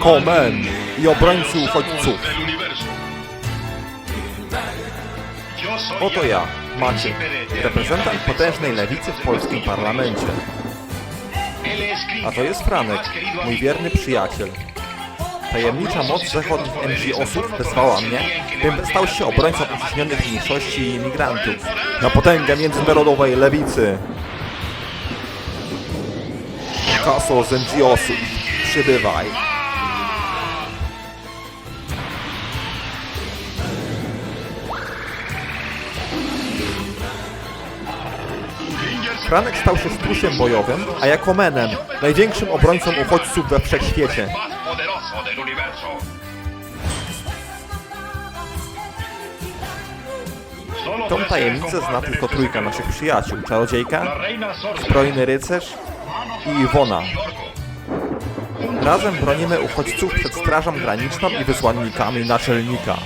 Komen i obrońcy uchodźców. Oto ja, Maciek, reprezentant potężnej lewicy w polskim parlamencie. A to jest Franek, mój wierny przyjaciel. Tajemnicza moc zachodnich NGO-sów wezwała mnie, bym stał się obrońcą uciśnionych mniejszości i imigrantów. Na potęgę międzynarodowej lewicy. Kaso z NGO-sów, przybywaj. Franek stał się strusiem bojowym, a ja Komenem, największym obrońcą uchodźców we wszechświecie. Tą tajemnicę zna tylko trójka naszych przyjaciół. Czarodziejka, zbrojny rycerz i Iwona. Razem bronimy uchodźców przed Strażą Graniczną i wysłannikami naczelnika.